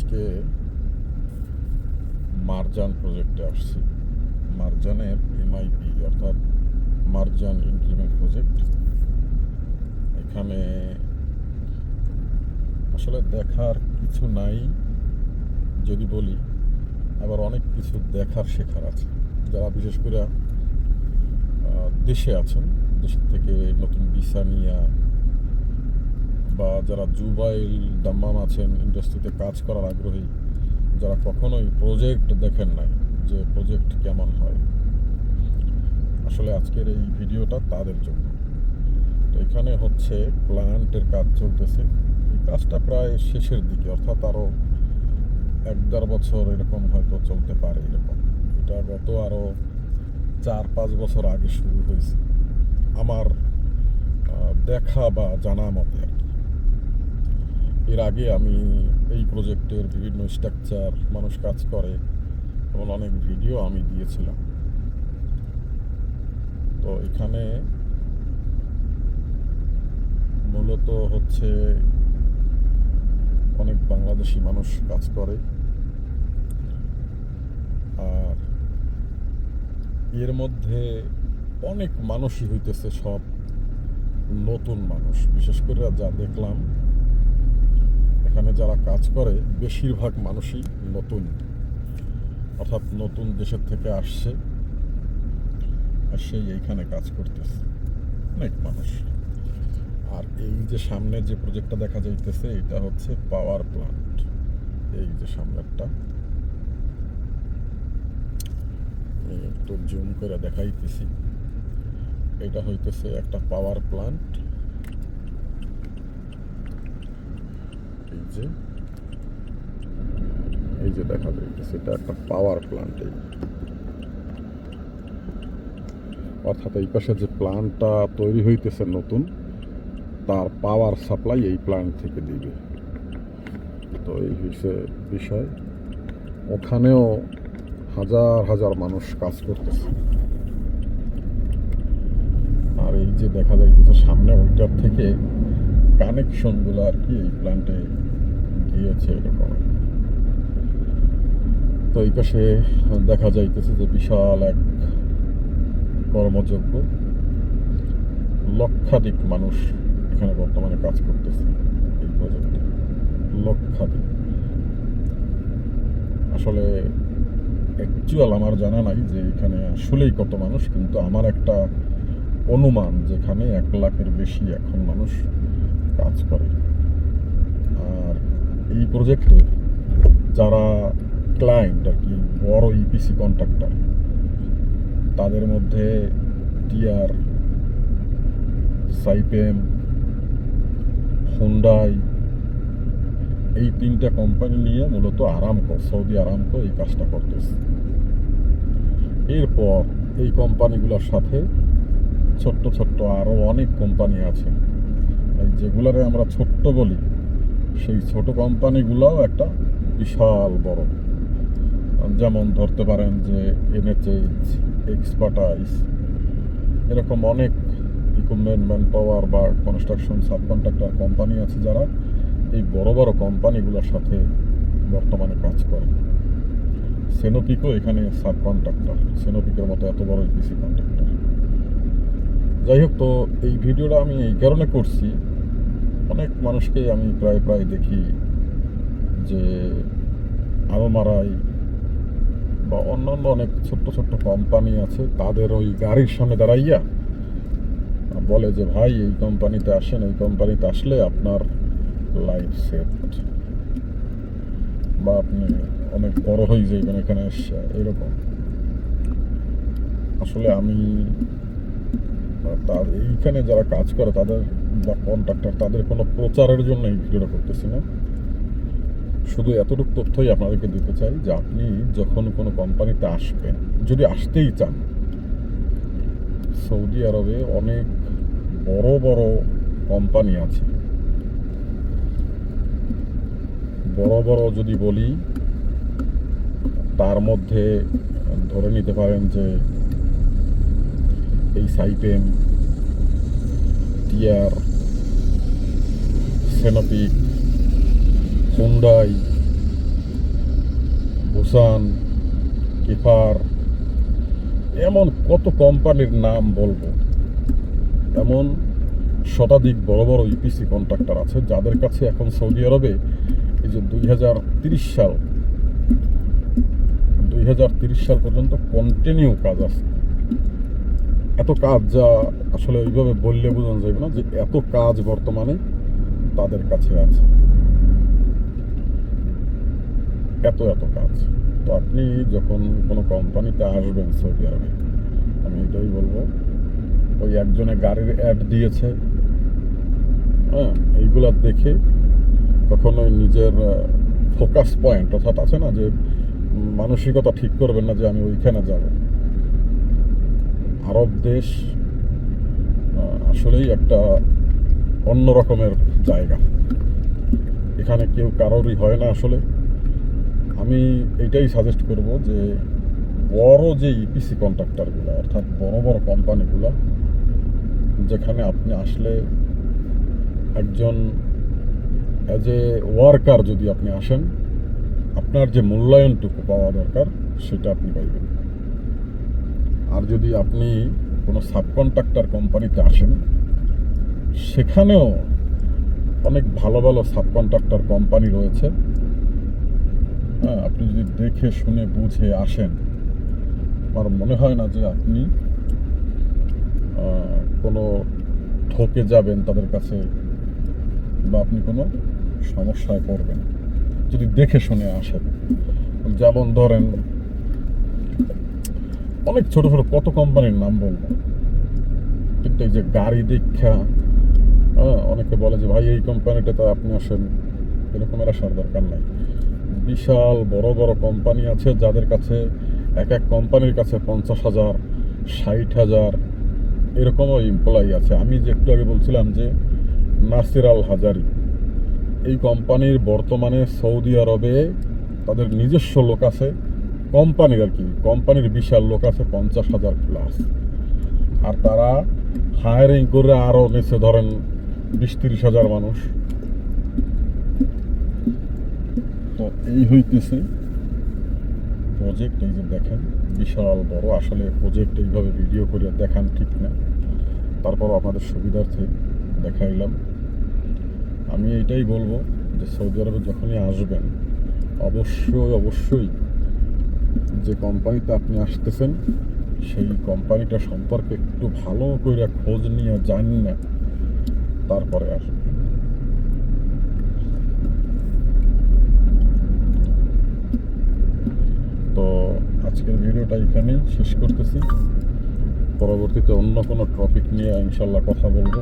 আজকে মারজান প্রজেক্টে আসছি। মারজানের এমআইপি অর্থাৎ মারজান ইনক্রিমেন্ট প্রজেক্ট এখানে আসলে দেখার কিছু নাই, যদি বলি, আবার অনেক কিছু দেখার শেখার আছে। যারা বিশেষ করে দেশে আছেন, দেশের থেকে নতুন ভিসা নিয়ে বা যারা জুবাইল দাম্মাম আছেন ইন্ডাস্ট্রিতে কাজ করার আগ্রহী, যারা কখনোই প্রজেক্ট দেখেন নাই যে প্রজেক্ট কেমন হয়। আসলে আজকের এই ভিডিওটা তাদের জন্য। তো এখানে হচ্ছে প্ল্যান্টের কাজ চলতেছে। এই কাজটা প্রায় শেষের দিকে, অর্থাৎ আরও এক দেড় বছর এরকম হয়তো চলতে পারে এরকম। এটা গত আরও চার পাঁচ বছর আগে শুরু হয়েছে। আমার দেখা বা জানা মতে আর এর আগে আমি এই প্রজেক্টের বিভিন্ন স্ট্রাকচার মানুষ কাজ করে, এবং অনেক ভিডিও আমি দিয়েছিলাম। তো এখানে মূলত হচ্ছে অনেক বাংলাদেশি মানুষ কাজ করে। আর এর মধ্যে অনেক মানুষই হইতেছে সব নতুন মানুষ। বিশেষ করে যা দেখলাম এখানে যারা কাজ করে, বেশিরভাগ মানুষই নতুন। অর্থাৎ নতুন দেশের থেকে আসছে আর সেই এইখানে কাজ করতেছে। অনেক মানুষ। আর এই যে সামনে যে প্রজেক্টটা দেখা যাইতেছে, এটা হচ্ছে পাওয়ার প্লান্ট এই যে সামনেরটা। একটু জুম করে দেখাইতেছি। এটা হইতেছে একটা পাওয়ার প্লান্ট এই যে, এই যে দেখা যাইতেছে, এটা একটা পাওয়ার প্লান্ট অর্থাৎ এই পাশে যে প্লান্টটা তৈরি হইতেছে নতুন, তার পাওয়ার সাপ্লাই এই প্ল্যান্ট থেকে দিবে। তো এই হচ্ছে বিষয়। ওখানেও হাজার হাজার মানুষ কাজ করতেছে। আর এই যে দেখা যাইতেছে, সামনে ওইটার থেকে কানেকশনগুলো আর কি এই প্ল্যান্টে গিয়েছে এরকম। তো এই পাশে দেখা যাইতেছে যে বিশাল এক কর্মযোগ্য, লক্ষাধিক মানুষ এখানে বর্তমানে কাজ করতেছে এই প্রজেক্টে লক্ষাধিক। আসলে অ্যাকচুয়াল আমার জানা নাই যে এখানে আসলেই কত মানুষ, কিন্তু আমার একটা অনুমান যেখানে এক লাখের বেশি এখন মানুষ কাজ করে। এই প্রজেক্টে যারা ক্লায়েন্ট আর কি, বড় E ইপিসি কন্ট্রাক্টর তাদের মধ্যে টিআর সাইপেম হুন্ডাই এই তিনটা কোম্পানি নিয়ে মূলত আরামকো সৌদি আরামকো এই কাজটা করতেছে। এরপর এই কোম্পানিগুলোর সাথে ছোট্ট ছোট্ট আরও অনেক কোম্পানি আছে। যেগুলারে আমরা ছোট্ট বলি সেই ছোট কোম্পানিগুলোও একটা বিশাল বড়। যেমন ধরতে পারেন যে এনএচএইচ এক্সপার্টাইজ এরকম অনেক ইকুইপমেন্ট ম্যান পাওয়ার বা কনস্ট্রাকশন সাব কন্ট্রাক্টর কোম্পানি আছে যারা এই বড় বড় কোম্পানিগুলোর সাথে বর্তমানে কাজ করে। সেনোপিকও এখানে সাব কন্ট্রাক্টর সেনোপিকের মতো এত বড় ইপিসি কন্ট্রাক্টর যাই হোক, তো এই ভিডিওটা আমি এই কারণে করছি অনেক মানুষকেই আমি প্রায় প্রায় দেখি যে আলমারাই বা অন্যান্য অনেক ছোট্ট ছোট্ট কোম্পানি আছে, তাদের ওই গাড়ির সামনে দাঁড়াইয়া বলে যে, ভাই, এই কোম্পানিতে আসেন, এই কোম্পানিতে আসলে আপনার লাইফ সেট বা আপনি অনেক বড় হয়ে যাইবেন এখানে এসে, এরকম। আসলে আমি তার, এইখানে যারা কাজ করে, তাদের বা কন্ট্রাক্টর তাদের কোনো প্রচারের জন্য এই ভিডিওটা করতেছি না। শুধু এতটুকু তথ্যই আপনাদেরকে দিতে চাই যে আপনি যখন কোনো কোম্পানিতে আসবেন, যদি আসতেই চান, সৌদি আরবে অনেক বড় বড় কোম্পানি আছে। বড় বড় যদি বলি, তার মধ্যে ধরে নিতে পারেন যে এই সাইপেম টিয়ার সেনোপিক হুন্ডাই ফুসান কিফার এমন কত কোম্পানির নাম বলব। এমন শতাধিক বড় বড় ইপিসি কন্ট্রাক্টর আছে, যাদের কাছে এখন সৌদি আরবে এই যে দুই সাল দুই সাল পর্যন্ত কন্টিনিউ কাজ আছে। এত কাজ যা আসলে ওইভাবে বললে বোঝানো যাবে না যে এত কাজ বর্তমানে তাদের কাছে আছে। এত এত কাজ। তো আপনি যখন কোনো কোম্পানিতে আসবেন সৌদি আরবে, আমি এটাই বলব, ওই একজনে গাড়ির অ্যাড দিয়েছে হ্যাঁ এইগুলা দেখে কখনোই নিজের ফোকাস পয়েন্ট অর্থাৎ আছে না যে মানসিকতা ঠিক করবেন না যে আমি ওইখানে যাব। আরব দেশ আসলেই একটা অন্য রকমের জায়গা। এখানে কেউ কারোরই হয় না আসলে। আমি এটাই সাজেস্ট করব যে, বড় যে ইপিসি কন্ট্রাক্টরগুলো অর্থাৎ বড় বড় কোম্পানিগুলো যেখানে আপনি আসলে একজন অ্যাজ এ ওয়ার্কার যদি আপনি আসেন, আপনার যে মূল্যায়নটুকু পাওয়া দরকার, সেটা আপনি পাইবেন। আর যদি আপনি কোনো সাবকন্ট্রাক্টর কোম্পানিতে আসেন, সেখানেও অনেক ভালো ভালো সাবকন্ট্রাক্টর কোম্পানি রয়েছে। হ্যাঁ আপনি যদি দেখে শুনে বুঝে আসেন, আমার মনে হয় না যে আপনি কোনো ঠকে যাবেন তাদের কাছে বা আপনি কোনো সমস্যায় পড়বেন। যদি দেখে শুনে আসেন, যেমন ধরেন অনেক ছোট ছোট, কত কোম্পানির নাম বলব? কিন্তু এই যে গাড়ি দীক্ষা হ্যাঁ অনেকে বলে যে, ভাই, এই কোম্পানিটাতে আপনি আসেন। এরকমের আসার দরকার নাই। বিশাল বড় বড় কোম্পানি আছে যাদের কাছে এক এক কোম্পানির কাছে পঞ্চাশ হাজার, ষাট হাজার এরকমও এমপ্লয়ি আছে। আমি যে একটু আগে বলছিলাম যে, নাসির আল হাজারি, এই কোম্পানির বর্তমানে সৌদি আরবে তাদের নিজস্ব লোক আছে। কোম্পানির আর কি, কোম্পানির বিশাল লোক আছে পঞ্চাশ হাজার প্লাস আর তারা হায়ারিং করে আরও নিচে ধরেন বিশ তিরিশ হাজার মানুষ। তো এই হইতেছে প্রজেক্ট এই যে দেখেন, বিশাল বড়। আসলে প্রজেক্ট এইভাবে ভিডিও করে দেখান ঠিক না। তারপরও আপনাদের সুবিধার্থে দেখাইলাম। আমি এটাই বলব যে সৌদি আরবে যখনই আসবেন, অবশ্যই অবশ্যই যে কোম্পানিতে আপনি আসতেছেন, সেই কোম্পানিটা সম্পর্কে একটু ভালো করে খোঁজ নিয়ে জানি না। তারপরে আসবেন তো আজকের ভিডিওটা এখানেই শেষ করতেছি। পরবর্তীতে অন্য কোনো টপিক নিয়ে ইনশাল্লাহ কথা বলব।